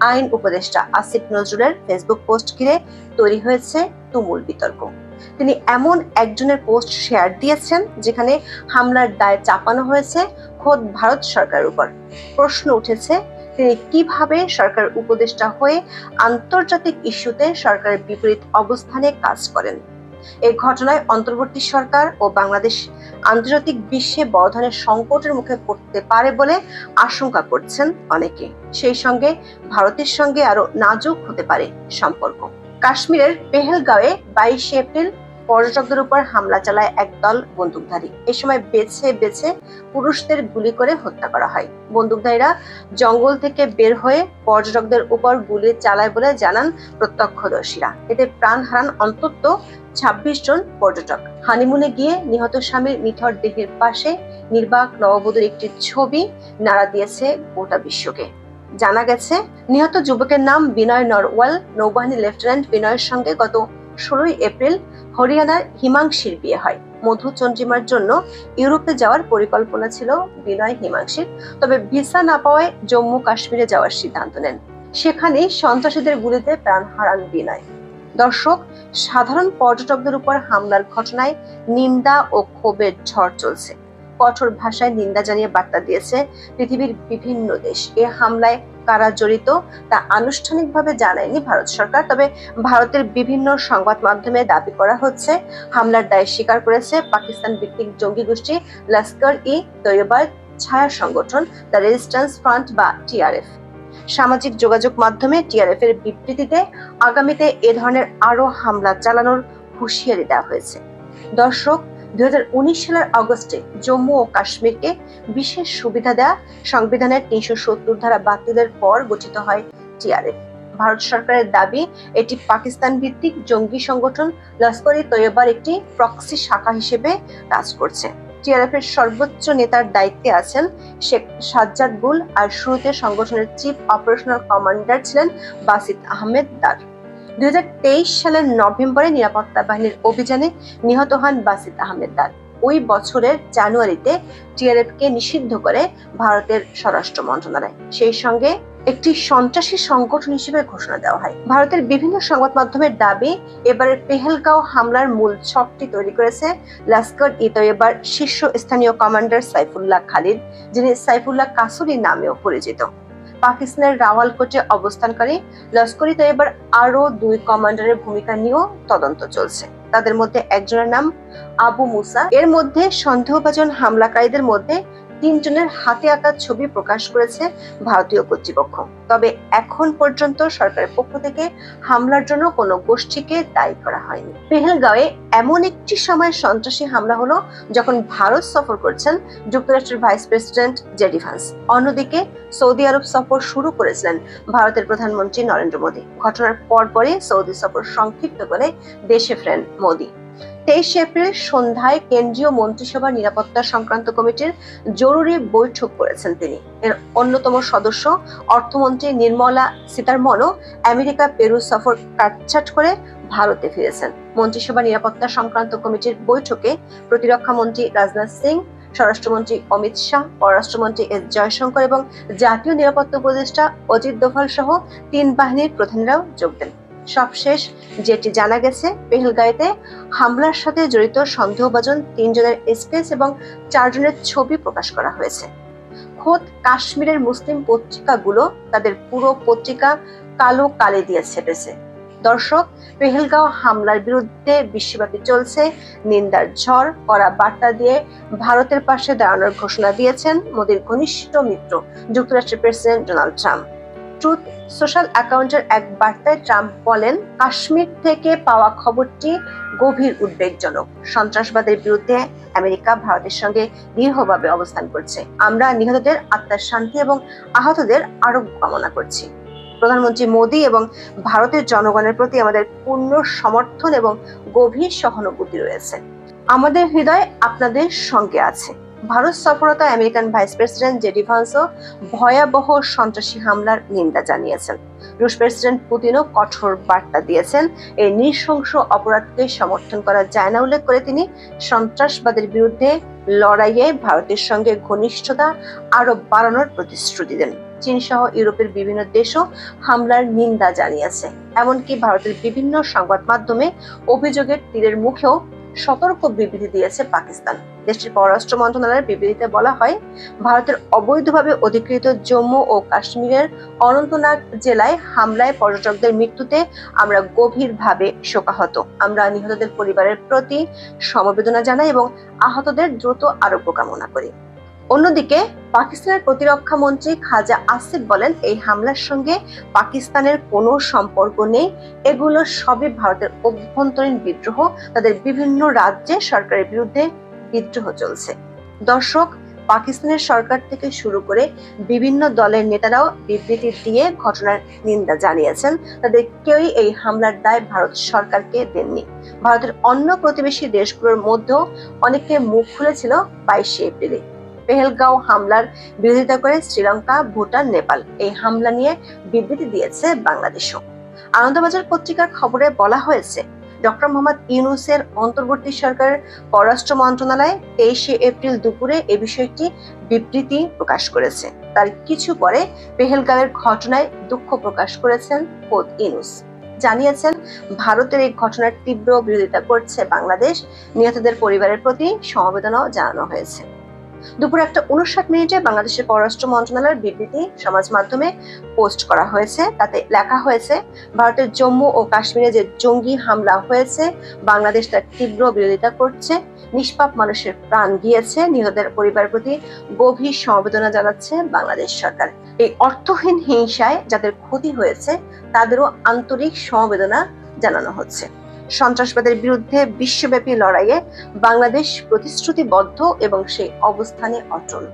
আইন উপদেষ্টা আসিফ নজরুলের ফেসবুক পোস্ট ঘিরে তৈরি হয়েছে তুমুল বিতর্ক। তিনি এমন একজনের পোস্ট শেয়ার দিয়েছেন যেখানে হামলার দায় চাপানো হয়েছে খোদ ভারত সরকারের উপর। প্রশ্ন উঠেছে, তিনি কীভাবে সরকার উপদেষ্টা হয়ে আন্তর্জাতিক ইস্যুতে সরকারের বিপরীত অবস্থানে কাজ করেন? এই ঘটনায় অন্তর্বর্তী সরকার ও বাংলাদেশ আন্তর্জাতিক বিশ্বে বড় ধরনের সংকটের মুখে পড়তে পারে বলে আশঙ্কা করছেন অনেকে। সেই সঙ্গে ভারতের সঙ্গে আরও নাজুক হতে পারে সম্পর্ক। কাশ্মীরের পেহেলগাঁওয়ে বাইশে এপ্রিল পর্যটকদের উপর হামলা চালায় একদল বন্দুকধারী। এ সময় বেছে বেছে পুরুষদের গুলি করে হত্যা করা হয়। বন্দুকধারীরা জঙ্গল থেকে বের হয়ে পর্যটকদের উপর গুলি চালায় বলে জানান প্রত্যক্ষদর্শীরা। এতে প্রাণ হারান অন্তত ছাব্বিশ জন পর্যটক। হানিমুনে গিয়ে নিহত স্বামীর নিথর দেহের পাশে নির্বাক নববধূর একটি ছবি নাড়া দিয়েছে গোটা বিশ্বকে। জানা গেছে, নিহত যুবকের নাম বিনয় নরওয়াল। নৌবাহিনী লেফটেন্যান্ট বিনয়ের সঙ্গে গত ষোলোই এপ্রিল হরিয়ানার হিমাংশীর বিয়ে হয়। মধু চন্দ্রিমার জন্য ইউরোপে যাওয়ার পরিকল্পনা ছিল বিনয় হিমাংশীর, তবে ভিসা না পাওয়ায় জম্মু কাশ্মীরে যাওয়ার সিদ্ধান্ত নেন। সেখানে সন্ত্রাসীদের গুলিতে প্রাণ হারান বিনয়। দর্শক, সাধারণ পর্যটকদের উপর হামলার ঘটনায় নিন্দা ও ক্ষোভের ঝড় চলছে। কঠোর ভাষায় নিন্দা জানিয়ে বার্তা দিয়েছে পৃথিবীর বিভিন্ন দেশ। এ হামলায় কারা জড়িত তা আনুষ্ঠানিকভাবে জানায়নি ভারত সরকার, তবে ভারতের বিভিন্ন সংবাদ মাধ্যমে দাবি করা হচ্ছে, হামলার দায় স্বীকার করেছে পাকিস্তান ভিত্তিক জঙ্গি গোষ্ঠী লস্কর ই তৈয়বার ছায়া সংগঠন, দ্য রেজিস্ট্যান্স ফ্রন্ট বা টিআরএফ সামাজিক যোগাযোগ মাধ্যমে টিআরএফ এর বিবৃতিতে আগামীতে এ ধরনের আরও হামলা চালানোর হুঁশিয়ারি দেওয়া হয়েছে। দর্শক দুই সালের অগস্টে জম্মু ও কাশ্মীরকে বিশেষ সুবিধা দেয়া সংবিধানের তিনশো সত্তর ধারা বাতিলের পর গঠিত হয় টিআরএফ। ভারত সরকারের দাবি, এটি পাকিস্তান ভিত্তিক জঙ্গি সংগঠন লস্কর ই তৈয়বার একটি প্রক্সি শাখা হিসেবে কাজ করছে। টিআরএফ এর সর্বোচ্চ নেতার দায়িত্বে আছেন শেখ সাজ্জাদ গুল আর শুরুতে সংগঠনের চিফ অপারেশনাল কমান্ডার ছিলেন বাসিদ আহমেদ দার। দুই সালের নভেম্বরে নিরাপত্তা বাহিনীর অভিযানে নিহত হন বাসিত আহমেদ দার ওই বছরের জানুয়ারিতে টিআরএফ কে নিষিদ্ধ করে ভারতের স্বরাষ্ট্র মন্ত্রণালয়। সেই সঙ্গে একটি সন্ত্রাসী সংগঠন হিসেবে ঘোষণা দেওয়া হয়। ভারতের বিভিন্ন সংবাদ মাধ্যমের দাবি এবারের পেহেলগাঁও হামলার মূল ছকটি তৈরি করেছে লস্কর ই তৈয়বার শীর্ষ স্থানীয় কমান্ডার সাইফুল্লাহ খালিদ, যিনি সাইফুল্লাহ কাসুরি নামেও পরিচিত। পাকিস্তানের রাওয়ালকোটে অবস্থানকারী লস্করি তৈবার আরও দুই কমান্ডারের ভূমিকা নিয়েও তদন্ত চলছে। তাদের মধ্যে একজনের নাম আবু মুসা। এর মধ্যে সন্দেহভাজন হামলাকারীদের মধ্যে তিনজনের হাতে আঁকা ছবি প্রকাশ করেছে ভারতীয় কর্তৃপক্ষ। তবে এখন পর্যন্ত সরকারের পক্ষ থেকে হামলার জন্য কোনো গোষ্ঠীকে দায়ী করা হয়নি। পেহেলগাঁওয়ে এমন একটি সময় সন্ত্রাসী হামলা হলো যখন ভারত সফর করছেন যুক্তরাষ্ট্রের ভাইস প্রেসিডেন্ট জেডি ভান্স। অন্যদিকে সৌদি আরব সফর শুরু করেছিলেন ভারতের প্রধানমন্ত্রী নরেন্দ্র মোদী। ঘটনার পরপরই সৌদি সফর সংক্ষিপ্ত করে দেশে ফেরেন মোদী। তেইশে এপ্রিল সন্ধ্যায় কেন্দ্রীয় মন্ত্রিসভার নিরাপত্তা সংক্রান্ত কমিটির জরুরি বৈঠক করেছেন তিনি। এর অন্যতম সদস্য অর্থমন্ত্রী নির্মলা সীতারমনও আমেরিকা, পেরু সফর কাটছাট করে ভারতে ফিরেছেন। মন্ত্রিসভা নিরাপত্তা সংক্রান্ত কমিটির বৈঠকে প্রতিরক্ষা মন্ত্রী রাজনাথ সিং, স্বরাষ্ট্রমন্ত্রী অমিত শাহ, পররাষ্ট্রমন্ত্রী এস জয়শঙ্কর এবং জাতীয় নিরাপত্তা উপদেষ্টা অজিত দোভাল সহ তিন বাহিনীর প্রধানেরাও যোগ দেন। সবশেষ যেটি জানা গেছে পেহেলগাঁওতে হামলার সাথে জড়িত সন্দেহভাজন তিনজনের স্কেচ এবং চারজনের ছবি প্রকাশ করা হয়েছে। খোদ কাশ্মীরের মুসলিম পত্রিকাগুলো তাদের পুরো পত্রিকা কালো কালে দিয়ে ছেপেছে। দর্শক, পেহেলগাঁও হামলার বিরুদ্ধে বিশ্বব্যাপী চলছে নিন্দার ঝড় করা বার্তা দিয়ে ভারতের পাশে দাঁড়ানোর ঘোষণা দিয়েছেন মোদীর ঘনিষ্ঠ মিত্র, যুক্তরাষ্ট্রের president Donald Trump. Truth Social অ্যাকাউন্টের এক বার্তায় ট্রাম্প বলেন, কাশ্মীর থেকে পাওয়া খবরটি গভীর উদ্বেগজনক। সন্ত্রাসবাদের বিরুদ্ধে আমেরিকা ভারতের সঙ্গে দৃঢ়ভাবে অবস্থান করছে। আমরা নিহতদের আত্মার শান্তি এবং আহতদের আরোগ্য কামনা করছি। প্রধানমন্ত্রী মোদী এবং ভারতের জনগণের প্রতি আমাদের পূর্ণ সমর্থন এবং গভীর সহানুভূতি রয়েছে। আমাদের হৃদয় আপনাদের সঙ্গে আছে। ভারত সফরতা আমেরিকান ভাইস প্রেসিডেন্ট জেডি ভান্সও ভয়াবহ সন্ত্রাসী হামলার নিন্দা জানিয়েছেন। রুশ প্রেসিডেন্ট পুতিনও কঠোর বার্তা দিয়েছেন। এই নৃশংস অপরাধকে সমর্থন করা যায় না উল্লেখ করে তিনি সন্ত্রাসবাদের বিরুদ্ধে লড়াইয়ে ভারতের সঙ্গে ঘনিষ্ঠতা আরও বাড়ানোর প্রতিশ্রুতি দেন। চীন সহ ইউরোপের বিভিন্ন দেশও হামলার নিন্দা জানিয়েছে। এমনকি ভারতের বিভিন্ন সংবাদ মাধ্যমে অভিযোগের তীরের মুখেও সতর্ক বিবৃতি দিয়েছে পাকিস্তান। দেশটির পররাষ্ট্র মন্ত্রণালয়ের বিবৃতিতে বলা হয়, ভারতের অবৈধভাবে অধিকৃত জম্মু ও কাশ্মীরের অনন্তনাগ জেলায় হামলায় পর্যটকদের মৃত্যুতে আমরা গভীরভাবে শোকাহত। আমরা নিহতদের পরিবারের প্রতি সমবেদনা জানাই এবং আহতদের দ্রুত আরোগ্য কামনা করি। অন্যদিকে পাকিস্তানের প্রতিরক্ষা মন্ত্রী খাজা আসিফ বলেন, এই হামলার সঙ্গে পাকিস্তানের কোনো সম্পর্ক নেই। এগুলো সবই ভারতের অভ্যন্তরীণ বিদ্রোহ। তাদের বিভিন্ন রাজ্যে সরকারের বিরুদ্ধে বিদ্রোহ চলছে। দর্শক, পাকিস্তানের সরকার থেকে শুরু করে বিভিন্ন দলের নেতারাও বিবৃতি দিয়ে ঘটনার নিন্দা জানিয়েছেন। তাদের কেউই এই হামলার দায় ভারত সরকারকে দেননি। ভারতের অন্য প্রতিবেশী দেশগুলোর মধ্যেও অনেকে মুখ খুলেছিল বাইশে এপ্রিলে। পেহেলগাঁও হামলার বিরোধিতা করে শ্রীলঙ্কা, ভুটান, নেপাল এই হামলা নিয়ে বিবৃতি দিয়েছে বাংলাদেশও। আনন্দবাজার পত্রিকার খবরে বলা হয়েছে, ডক্টর মোহাম্মদ ইউনুসের অন্তর্বর্তী সরকারের পররাষ্ট্র মন্ত্রণালয় তেইশে এপ্রিল দুপুরে এ বিষয়টি বিবৃতি প্রকাশ করেছে। তার কিছু পরে পেহেলগাঁওয়ের ঘটনায় দুঃখ প্রকাশ করেছেন খোদ ইউনুস। জানিয়েছেন, ভারতের এই ঘটনার তীব্র বিরোধিতা করছে বাংলাদেশ। নিহতদের পরিবারের প্রতি সমবেদনাও জানানো হয়েছে। দুপুর একটা উনষাট মিনিটে বাংলাদেশের পররাষ্ট্র মন্ত্রণালয়ের বিবৃতি সমাজ মাধ্যমে পোস্ট করা হয়েছে। তাতে লেখা হয়েছে, ভারতের জম্মু ও কাশ্মীরে যে জঙ্গি হামলা হয়েছে, বাংলাদেশ তার তীব্র বিরোধিতা করছে, নিষ্পাপ মানুষের প্রাণ গিয়েছে, নিহতের পরিবারের প্রতি গভীর সমবেদনা জানাচ্ছে বাংলাদেশ সরকার। এই অর্থহীন হিংসায় যাদের ক্ষতি হয়েছে, তাদেরও আন্তরিক সমবেদনা জানানো হচ্ছে। সন্ত্রাসবাদের বিরুদ্ধে বিশ্বব্যাপী লড়াইয়ে বাংলাদেশ প্রতিশ্রুতিবদ্ধ এবং সেই অবস্থানে অটল।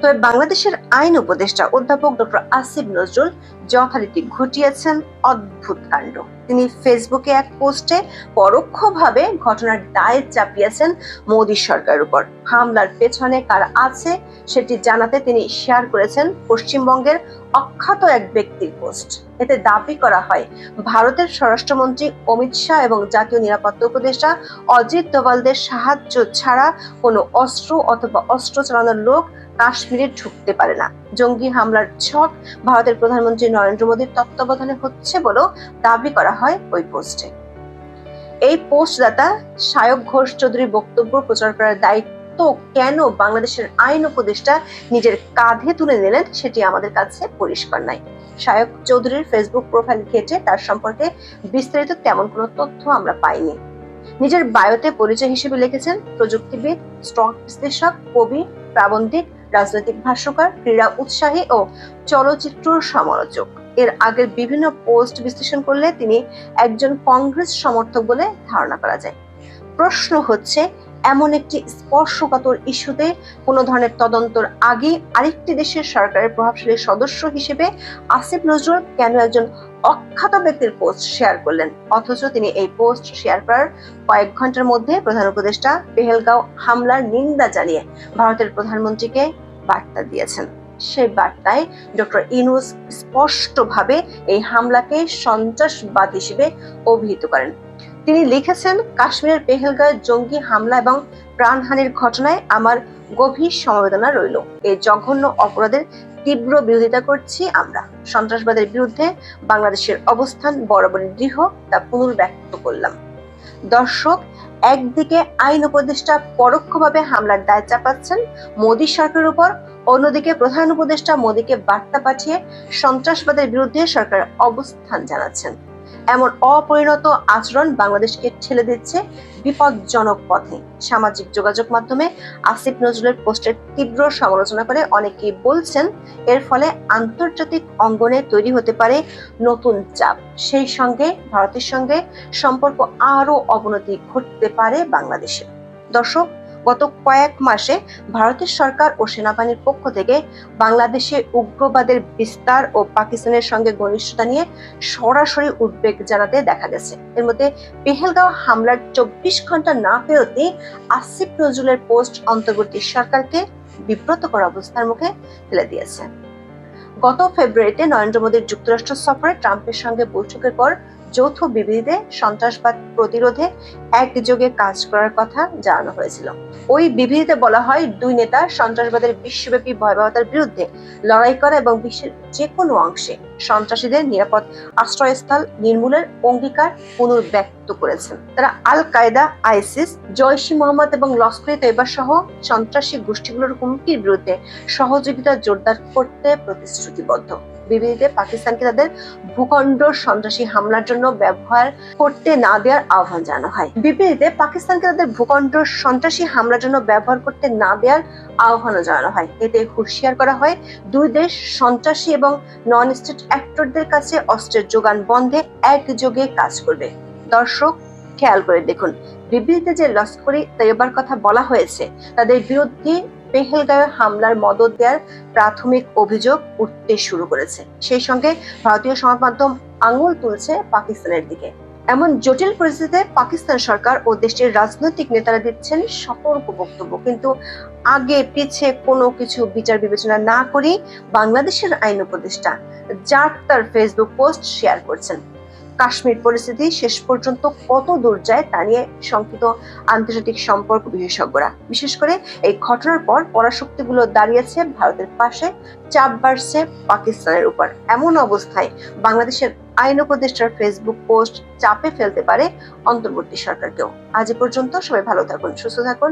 তবে বাংলাদেশের আইন উপদেষ্টা অধ্যাপক ডক্টর আসিফ নজরুল যথারীতি ঘটিয়েছেন অদ্ভুত কাণ্ড। তিনি ফেসবুকে এক পোস্টে পরোক্ষভাবে ঘটনার দায় চাপিয়েছেন মোদী সরকার উপর। হামলার পেছনে কার আছে সেটি জানাতে তিনি শেয়ার করেছেন পশ্চিমবঙ্গের অখ্যাত এক ব্যক্তির পোস্ট। এতে দাবি করা হয়, ভারতের স্বরাষ্ট্রমন্ত্রী অমিত শাহ এবং জাতীয় নিরাপত্তা উপদেষ্টা অজিত দোভালদের সাহায্য ছাড়া কোনো অস্ত্র অথবা অস্ত্র চালানোর লোক কাশ্মীরে ঢুকতে পারে না। জঙ্গি হামলার ছক ভারতের প্রধানমন্ত্রী নরেন্দ্র মোদীর তত্ত্বাবধানে হচ্ছে বলেও দাবি করা হয় ওই পোস্টে। এই পোস্টদাতা সায়ক ঘোষ চৌধুরীর বক্তব্য প্রচার করার দায়িত্ব কেন বাংলাদেশের আইন উপদেষ্টা নিজের কাঁধে তুলে নিলেন সেটি আমাদের কাছে পরিষ্কার নাই। সায়ক চৌধুরীর ফেসবুক প্রোফাইল ঘেটে তার সম্পর্কে বিস্তারিত তেমন কোনো তথ্য আমরা পাইনি। নিজের বায়োতে পরিচয় হিসেবে লিখেছেন প্রযুক্তিবিদ স্টক বিশ্লেষক, কবি, প্রাবন্ধিক, রাজনৈতিক ভাষ্যকার, ক্রীড়া উৎসাহী ও চলচ্চিত্র সমালোচক। এর আগের বিভিন্ন পোস্ট বিশ্লেষণ করলে তিনি একজন কংগ্রেস সমর্থক বলে ধারণা করা যায়। প্রশ্ন হচ্ছে এমন একটি স্পর্শকাতর ইস্যুতে কোনো ধরনের তদন্তর আগে আরেকটি দেশের সরকারের প্রভাবশালী সদস্য হিসেবে আসিফ নজরুল কেন একজন অখ্যাত ব্যক্তির পোস্ট শেয়ার করলেন? অথচ তিনি এই পোস্ট শেয়ার করার কয়েক ঘণ্টার মধ্যে প্রধান উপদেষ্টা পেহেলগাঁও হামলার নিন্দা জানিয়ে ভারতের প্রধানমন্ত্রীকে বার্তা দিয়েছেন। সেই বার্তায় ডক্টর ইনুস স্পষ্টভাবে এই হামলাকে সন্ত্রাসবাদ হিসেবে অভিহিত করেন। তিনি লিখেছেন, কাশ্মীরের পেহেলগাঁও জঙ্গি হামলা এবং প্রাণহানির ঘটনায় আমার গভীর সমবেদনা রইল। এই জঘন্য অপরাধের তীব্র বিরোধিতা করছি আমরা। সন্ত্রাসবাদের বিরুদ্ধে বাংলাদেশের অবস্থান বরাবরই দৃঢ় তা পুনর্ব্যক্ত করলাম। দর্শক, একদিকে আইন উপদেষ্টা পরোক্ষভাবে হামলার দায় চাপাচ্ছেন মোদী সরকারের উপর অন্যদিকে প্রধান উপদেষ্টা মোদীকে বার্তা পাঠিয়ে সন্ত্রাসবাদের বিরুদ্ধে সরকার অবস্থান জানাচ্ছেন। এমন অপরিণত আচরণ বাংলাদেশকে ঠেলে দিচ্ছে বিপজ্জনক পথে। সামাজিক যোগাযোগ মাধ্যমে আসিফ নজরুলের পোস্টের তীব্র সমালোচনা করে অনেকেই বলছেন, এর ফলে আন্তর্জাতিক অঙ্গনে তৈরি হতে পারে নতুন চাপ। সেই সঙ্গে ভারতের সঙ্গে সম্পর্ক আরও অবনতি ঘটতে পারে বাংলাদেশে। দর্শক গত কয়েক মাসে ভারতের সরকার ও সেনাবাহিনীর পক্ষ থেকে বাংলাদেশে উগ্রবাদের বিস্তার ও পাকিস্তানের সঙ্গে ঘনিষ্ঠতা নিয়ে সরাসরি উদ্বেগ জানাতে দেখা গেছে। এর মধ্যে পেহেলগাঁও হামলার চব্বিশ ঘণ্টা না পেরোতে আসিফ নজরুলের পোস্ট অন্তর্বর্তী সরকারকে বিব্রতকর অবস্থার মুখে ফেলে দিয়েছে। গত ফেব্রুয়ারিতে নরেন্দ্র মোদীর যুক্তরাষ্ট্র সফরে ট্রাম্পের সঙ্গে বৈঠকের পর যৌথ বিবৃতিতে সন্ত্রাসবাদ প্রতিরোধে একযোগে কাজ করার কথা জানানো হয়েছিল। ওই বিবৃতিতে বলা হয়, দুই নেতা সন্ত্রাসবাদের বিশ্বব্যাপী ভয়াবহতার বিরুদ্ধে লড়াই করা এবং বিশ্বের যে কোনো অংশে সন্ত্রাসীদের নিরাপদ আশ্রয়স্থল নির্মূলের অঙ্গীকার পুনর্ব্যক্ত করেছেন। তারা আল কায়দা আইসিস জয়শি মোহাম্মদ এবং লস্করে তৈবা সহ সন্ত্রাসী গোষ্ঠীগুলোর হুমকির বিরুদ্ধে সহযোগিতা জোরদার করতে প্রতিশ্রুতিবদ্ধ। বিবৃতিতে পাকিস্তানকে তাদের ভূখণ্ড সন্ত্রাসী হামলার জন্য ব্যবহার করতে না দেওয়ার আহ্বান জানানো হয়। বিবৃতিতে পাকিস্তানকে তাদের ভূখণ্ড সন্ত্রাসী হামলার জন্য ব্যবহার করতে না দেওয়ার আহ্বানও জানানো হয়। এতে হুঁশিয়ার করা হয়, দুই দেশ সন্ত্রাসী এবং নন স্টেট অ্যাক্টরদের কাছে অস্ত্রের যোগান বন্ধে একযোগে কাজ করবে। দর্শক, খেয়াল করে দেখুন বিবৃতিতে যে লস্করি তৈবার কথা বলা হয়েছে, তাদের বিরুদ্ধে পেহেলগাঁও হামলার মদত দেওয়ার প্রাথমিক অভিযোগ উঠতে শুরু করেছে। সেই সঙ্গে ভারতীয় সংবাদ মাধ্যম আঙুল তুলছে পাকিস্তানের দিকে। এমন জটিল পরিস্থিতিতে পাকিস্তান সরকার ও দেশটির রাজনৈতিক নেতারা দিচ্ছেন সতর্ক বক্তব্য। কিন্তু আগে পিছে কোনো কিছু বিচার বিবেচনা না করেই বাংলাদেশের আইন উপদেষ্টা যার তার ফেসবুক পোস্ট শেয়ার করছেন। কাশ্মীর পরিস্থিতি শেষ পর্যন্ত কত দূর যায় তা নিয়ে শঙ্কিত আন্তর্জাতিক সম্পর্ক বিশেষজ্ঞরা। বিশেষ করে এই ঘটনার পর পরাশক্তিগুলো দাঁড়িয়েছে ভারতের পাশে, চাপ বাড়ছে পাকিস্তানের উপর। এমন অবস্থায় বাংলাদেশের আইন উপদেষ্টার ফেসবুক পোস্ট চাপে ফেলতে পারে অন্তর্বর্তী সরকারকেও। আজ পর্যন্ত সবাই ভালো থাকুন, সুস্থ থাকুন।